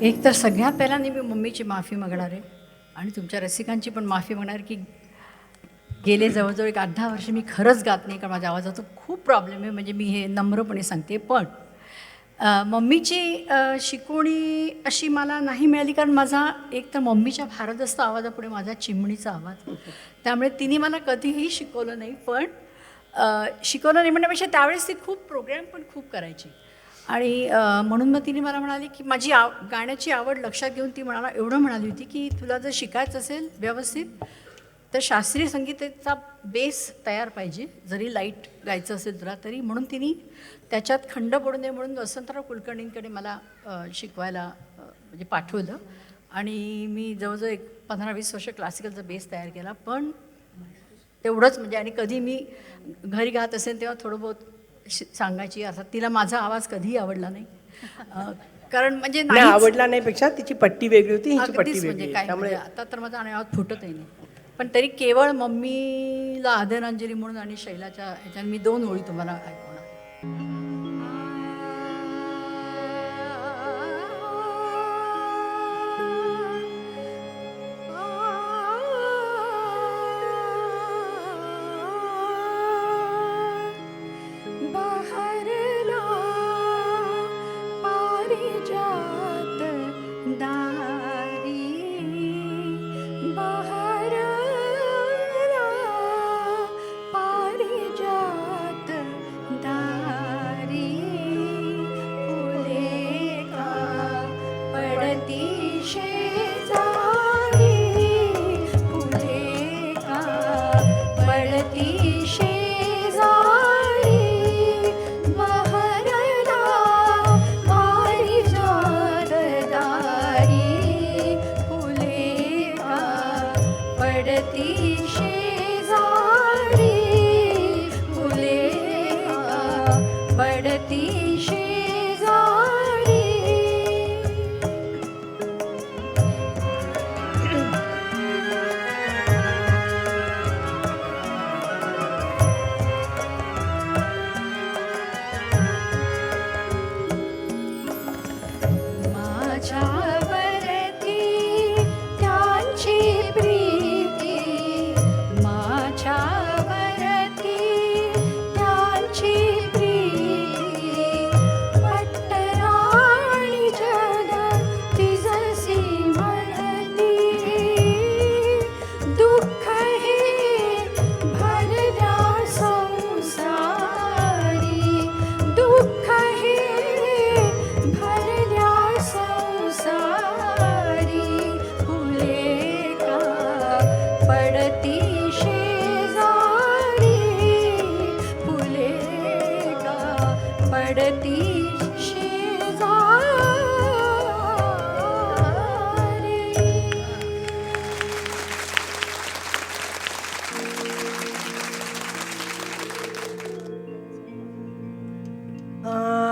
एक तर सगळ्यात पहिल्यांदा मी मम्मीची माफी मागणार आहे. आणि तुमच्या रसिकांची पण माफी मागणार की गेले जवळजवळ एक आठ दहा वर्ष मी खरंच गात नाही कारण माझ्या आवाजाचा खूप प्रॉब्लेम आहे. म्हणजे मी हे नम्रपणे सांगते. पण मम्मीची शिकवणी अशी मला नाही मिळाली कारण माझा एक तर मम्मीच्या भारदस्त आवाजापुढे माझा चिमणीचा आवाज. त्यामुळे तिने मला कधीही शिकवलं नाही पण शिकवलं नाही म्हणण्यापेक्षा त्यावेळेस ती खूप प्रोग्रॅम पण खूप करायची. आणि म्हणून मग तिने मला म्हणाली की माझी आव गाण्याची आवड लक्षात घेऊन ती म्हणाला एवढं म्हणाली होती की तुला जर शिकायचं असेल व्यवस्थित तर शास्त्रीय संगीताचा बेस तयार पाहिजे. जरी लाइट गायचं असेल तुला तरी. म्हणून तिने त्याच्यात खंड पडू नये म्हणून वसंतराव कुलकर्णींकडे मला शिकवायला म्हणजे पाठवलं. आणि मी जवळजवळ एक पंधरा वीस वर्ष क्लासिकलचा बेस तयार केला. पण तेवढंच म्हणजे आणि कधी मी घरी गात असेल तेव्हा थोडं बहुत सांगायची अर्थात तिला माझा आवाज कधीही आवडला नाही कारण म्हणजे नाही. आवडला नाही पेक्षा तिची पट्टी वेगळी होती हिची पट्टी अगदीच वेगळी म्हणजे आहे. काय त्यामुळे म्हणजे आता तर माझा आणि आवाज फुटतही नाही पण तरी केवळ मम्मीला आदरांजली म्हणून आणि शैलाच्या ह्याच्यात मी दोन ओळी तुम्हाला ऐकवणार 是谁 पहाट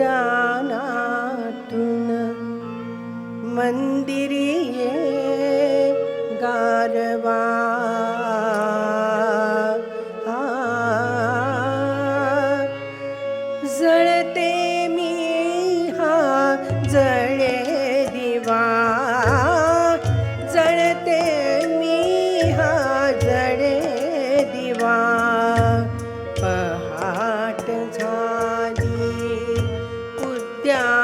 ध्यानातून मंदिरिये गारवा. जळते मी हा जळे दिवा. जळते मी हा जळे दिवा. पहाट झा টাটা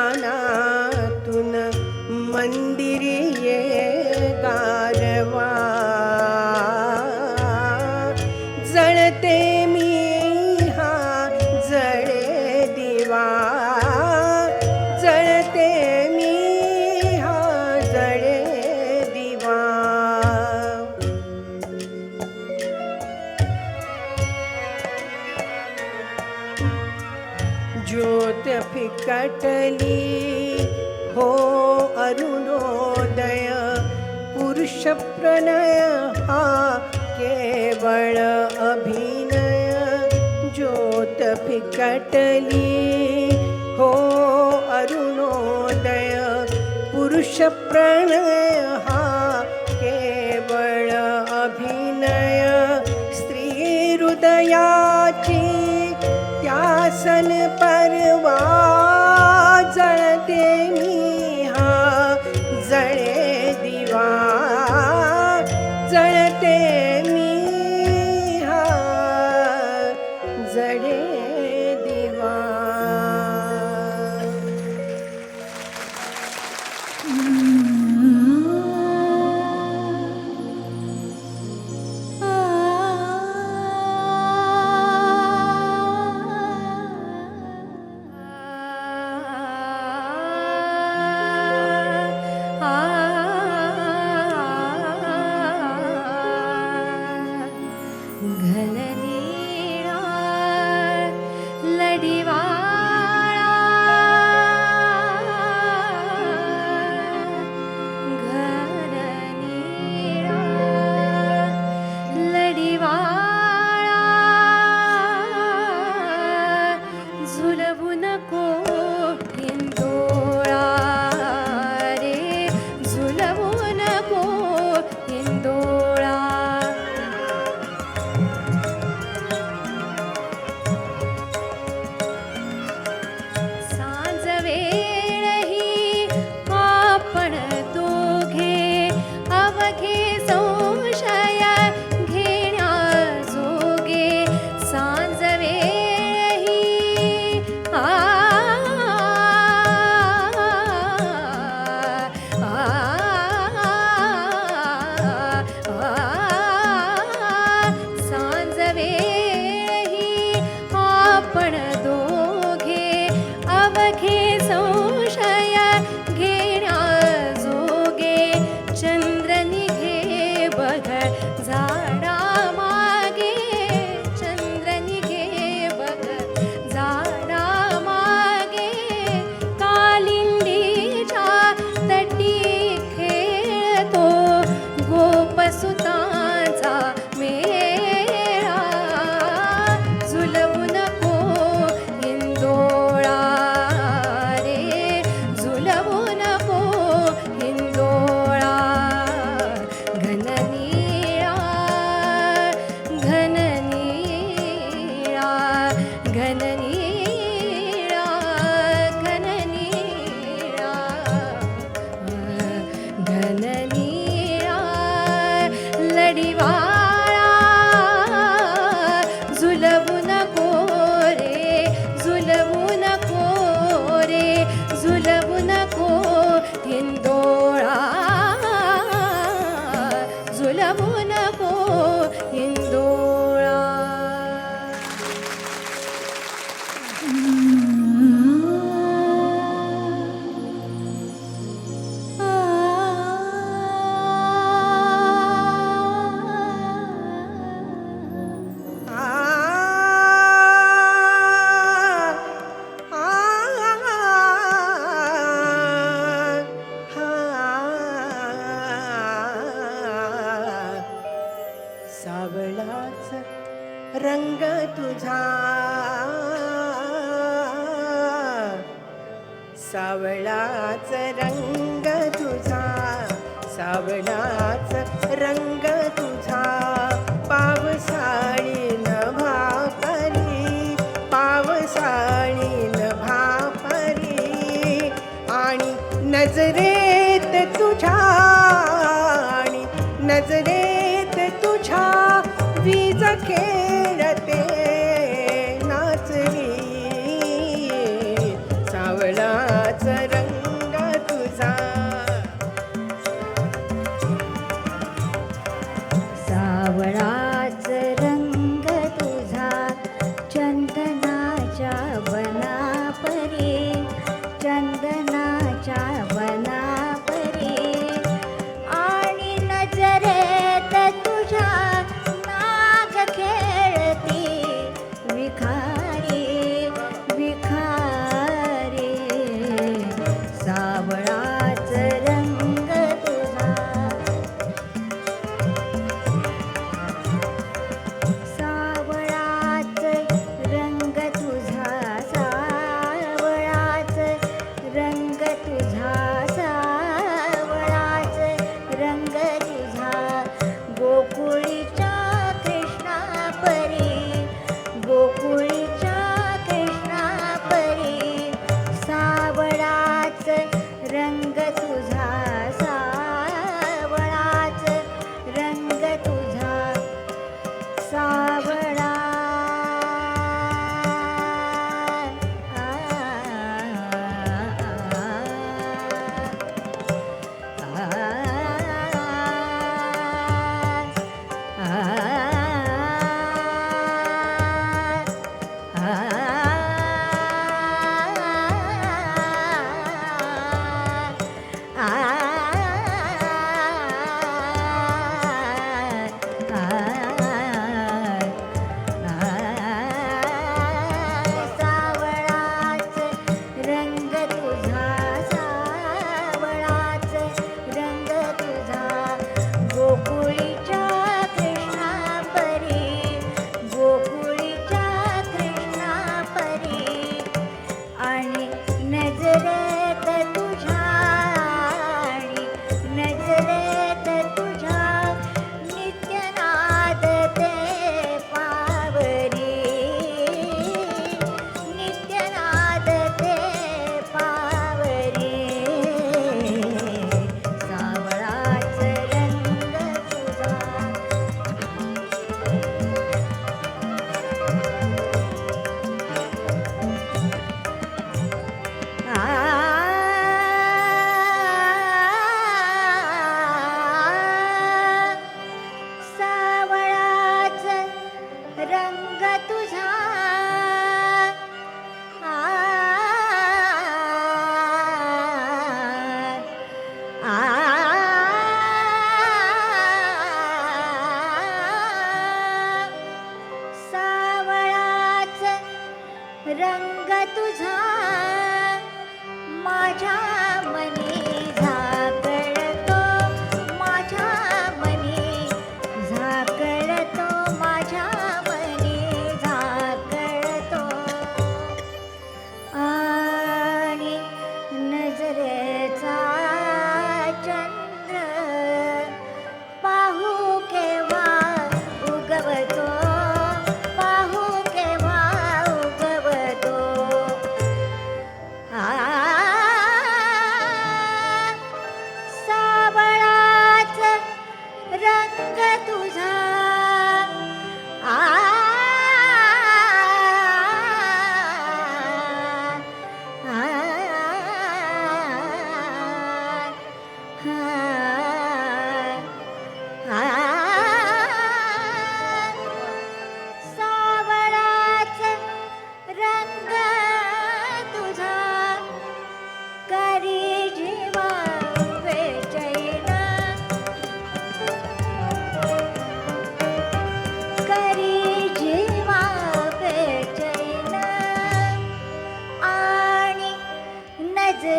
ज्योत फिकटली हो अरुणोदय पुरुषप्रणय हा केवळ अभिनय। ज्योत फिकटली हो अरुणोदय पुरुषप्रणय हा केवळ अभिनय। स्त्रीहृदया सन परवा வடிவா नजरेत तुझ्या आणि नजरेत तुझ्या वीज खेळते नाचवी सावळाचा रंग तुझा. सावळा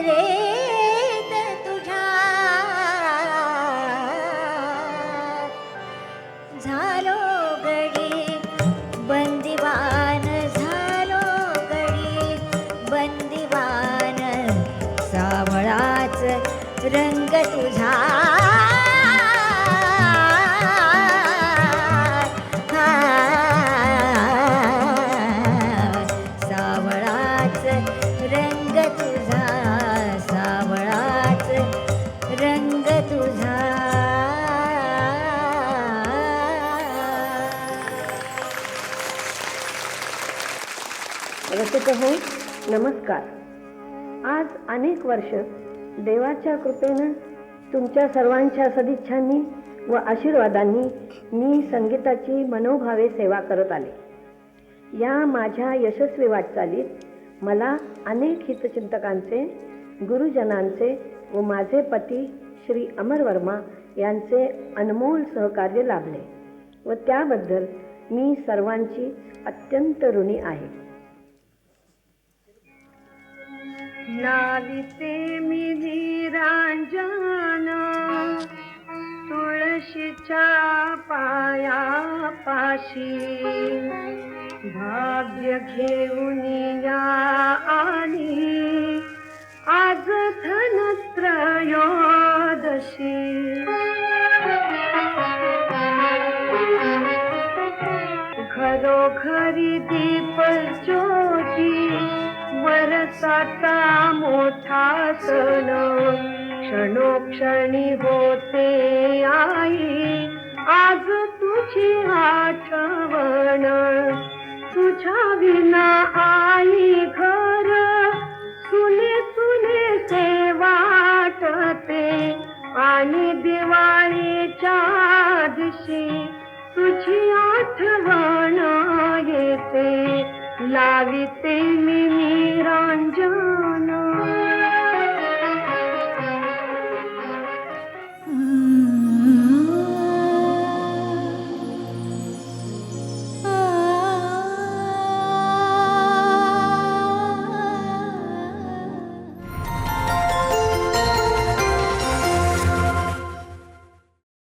नजरेत हो नमस्कार. आज अनेक वर्ष देवाच्या कृपेनं तुमच्या सर्वांच्या सदिच्छांनी व आशीर्वादांनी मी संगीताची मनोभावे सेवा करत आले. या माझ्या यशस्वी वाटचालीत मला अनेक हितचिंतकांचे गुरुजनांचे व माझे पती श्री अमर वर्मा यांचे अनमोल सहकार्य लाभले व त्याबद्दल मी सर्वांची अत्यंत ऋणी आहे. लाविते मी निरांजन तुळशीच्या पाया पाशी भाग्य घेऊन या आणि आज धनत्रयोदशी. घरोघरी दीप वरसाता मोठा सण. क्षणोक्षणी होते आई आज तुझी आठवण. तुझ्या विना आई घर सुने सुने ते वाटते. आणि दिवाळीच्या दिवशी तुझी आठवण येते. लाविते मी निरांजन